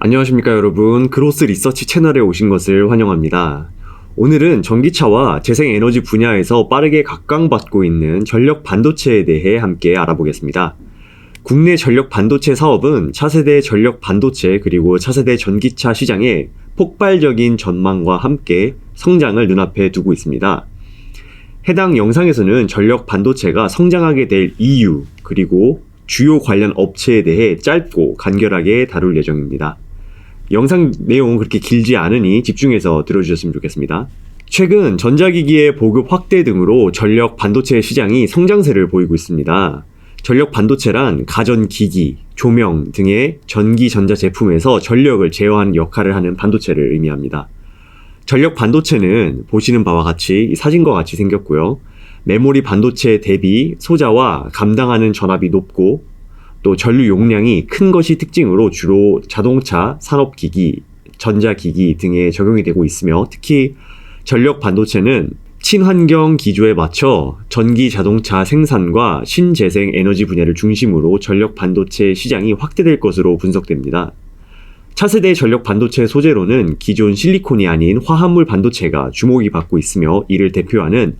안녕하십니까 여러분 그로스 리서치 채널에 오신 것을 환영합니다. 오늘은 전기차와 재생에너지 분야에서 빠르게 각광받고 있는 전력 반도체에 대해 함께 알아보겠습니다. 국내 전력 반도체 사업은 차세대 전력 반도체 그리고 차세대 전기차 시장의 폭발적인 전망과 함께 성장을 눈앞에 두고 있습니다. 해당 영상에서는 전력 반도체가 성장하게 될 이유 그리고 주요 관련 업체에 대해 짧고 간결하게 다룰 예정입니다. 영상 내용은 그렇게 길지 않으니 집중해서 들어주셨으면 좋겠습니다. 최근 전자기기의 보급 확대 등으로 전력 반도체 시장이 성장세를 보이고 있습니다. 전력 반도체란 가전기기, 조명 등의 전기 전자 제품에서 전력을 제어하는 역할을 하는 반도체를 의미합니다. 전력 반도체는 보시는 바와 같이 사진과 같이 생겼고요. 메모리 반도체 대비 소자와 감당하는 전압이 높고 또 전류 용량이 큰 것이 특징으로 주로 자동차, 산업기기, 전자기기 등에 적용이 되고 있으며 특히 전력 반도체는 친환경 기조에 맞춰 전기 자동차 생산과 신재생 에너지 분야를 중심으로 전력 반도체 시장이 확대될 것으로 분석됩니다. 차세대 전력 반도체 소재로는 기존 실리콘이 아닌 화합물 반도체가 주목이 받고 있으며 이를 대표하는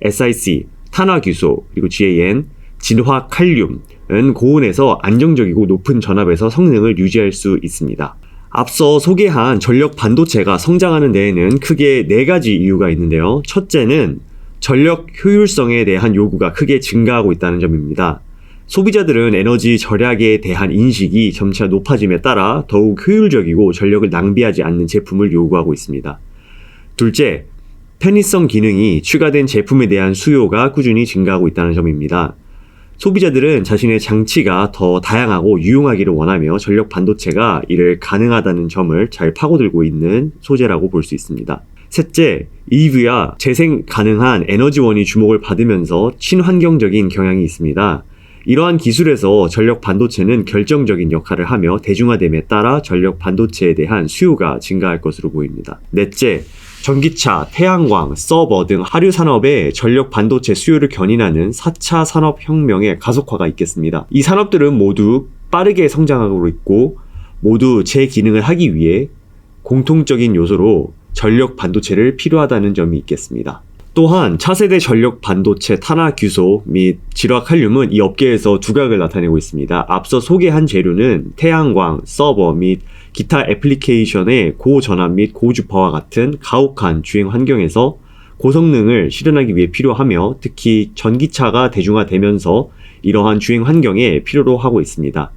SiC, 탄화규소, 그리고 GAN, 진화 칼륨은 고온에서 안정적이고 높은 전압에서 성능을 유지할 수 있습니다. 앞서 소개한 전력 반도체가 성장하는 데에는 크게 네 가지 이유가 있는데요. 첫째는 전력 효율성에 대한 요구가 크게 증가하고 있다는 점입니다. 소비자들은 에너지 절약에 대한 인식이 점차 높아짐에 따라 더욱 효율적이고 전력을 낭비하지 않는 제품을 요구하고 있습니다. 둘째, 편의성 기능이 추가된 제품에 대한 수요가 꾸준히 증가하고 있다는 점입니다. 소비자들은 자신의 장치가 더 다양하고 유용하기를 원하며 전력 반도체가 이를 가능하다는 점을 잘 파고들고 있는 소재라고 볼 수 있습니다. 셋째, EV와 재생 가능한 에너지원이 주목을 받으면서 친환경적인 경향이 있습니다. 이러한 기술에서 전력 반도체는 결정적인 역할을 하며 대중화됨에 따라 전력 반도체에 대한 수요가 증가할 것으로 보입니다. 넷째, 전기차, 태양광, 서버 등 하류 산업의 전력 반도체 수요를 견인하는 4차 산업혁명의 가속화가 있겠습니다. 이 산업들은 모두 빠르게 성장하고 있고 모두 제 기능을 하기 위해 공통적인 요소로 전력 반도체를 필요하다는 점이 있겠습니다. 또한 차세대 전력 반도체 탄화 규소 및 질화 칼륨은 이 업계에서 두각을 나타내고 있습니다. 앞서 소개한 재료는 태양광, 서버 및 기타 애플리케이션의 고전압 및 고주파와 같은 가혹한 주행 환경에서 고성능을 실현하기 위해 필요하며 특히 전기차가 대중화되면서 이러한 주행 환경에 필요로 하고 있습니다.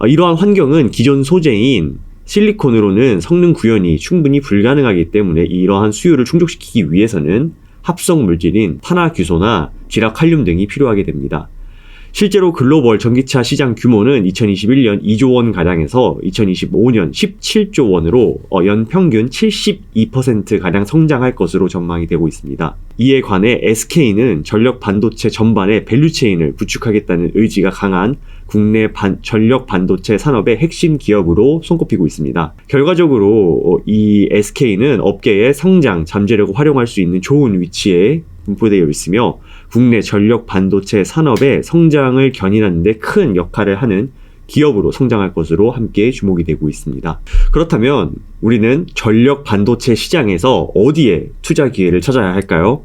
어, 이러한 환경은 기존 소재인 실리콘으로는 성능 구현이 충분히 불가능하기 때문에 이러한 수요를 충족시키기 위해서는 합성 물질인 탄화규소나 지라칼륨 등이 필요하게 됩니다. 실제로 글로벌 전기차 시장 규모는 2021년 2조 원 가량에서 2025년 17조 원으로 어, 연평균 72% 가량 성장할 것으로 전망이 되고 있습니다. 이에 관해 SK는 전력 반도체 전반의 밸류체인을 구축하겠다는 의지가 강한 국내 반, 전력 반도체 산업의 핵심 기업으로 손꼽히고 있습니다. 결과적으로 어, 이 SK는 업계의 성장 잠재력을 활용할 수 있는 좋은 위치에 분포되어 있으며 국내 전력 반도체 산업의 성장을 견인하는 데 큰 역할을 하는 기업으로 성장할 것으로 함께 주목이 되고 있습니다. 그렇다면 우리는 전력 반도체 시장에서 어디에 투자 기회를 찾아야 할까요?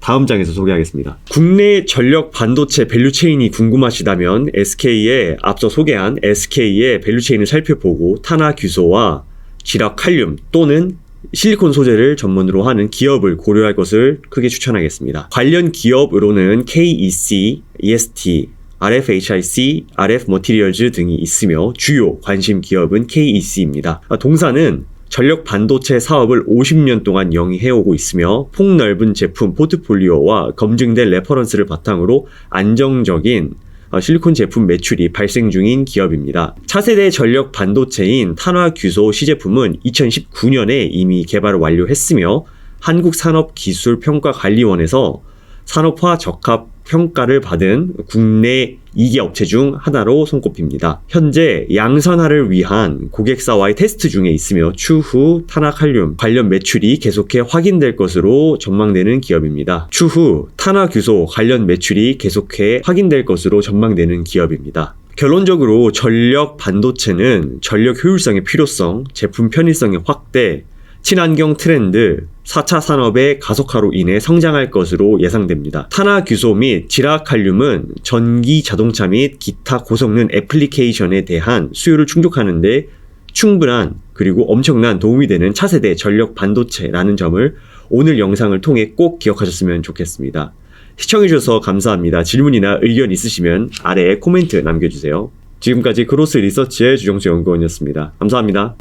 다음 장에서 소개하겠습니다. 국내 전력 반도체 밸류체인이 궁금하시다면 SK의 앞서 소개한 SK의 밸류체인을 살펴보고 탄화 규소와 지락 칼륨 또는 실리콘 소재를 전문으로 하는 기업을 고려할 것을 크게 추천하겠습니다. 관련 기업으로는 KEC, EST, RFHIC, RF 머티리얼즈 등이 있으며 주요 관심 기업은 KEC입니다. 동사는 전력 반도체 사업을 50년 동안 영위해오고 있으며 폭넓은 제품 포트폴리오와 검증된 레퍼런스를 바탕으로 안정적인 어, 실리콘 제품 매출이 발생 중인 기업입니다. 차세대 전력 반도체인 탄화규소 시제품은 2019년에 이미 개발을 완료했으며 한국산업기술평가관리원에서 산업화 적합 평가를 받은 국내 2개 업체 중 하나로 손꼽힙니다. 현재 양산화를 위한 고객사와의 테스트 중에 있으며 추후 탄화칼륨 관련 매출이 계속해 확인될 것으로 전망되는 기업입니다. 추후 탄화규소 관련 매출이 계속해 확인될 것으로 전망되는 기업입니다. 결론적으로 전력 반도체는 전력 효율성의 필요성, 제품 편의성의 확대, 친환경 트렌드, 4차 산업의 가속화로 인해 성장할 것으로 예상됩니다. 탄화 규소 및 지라칼륨은 전기 자동차 및 기타 고성능 애플리케이션에 대한 수요를 충족하는데 충분한 그리고 엄청난 도움이 되는 차세대 전력 반도체라는 점을 오늘 영상을 통해 꼭 기억하셨으면 좋겠습니다. 시청해주셔서 감사합니다. 질문이나 의견 있으시면 아래에 코멘트 남겨주세요. 지금까지 크로스 리서치의 주정수 연구원이었습니다. 감사합니다.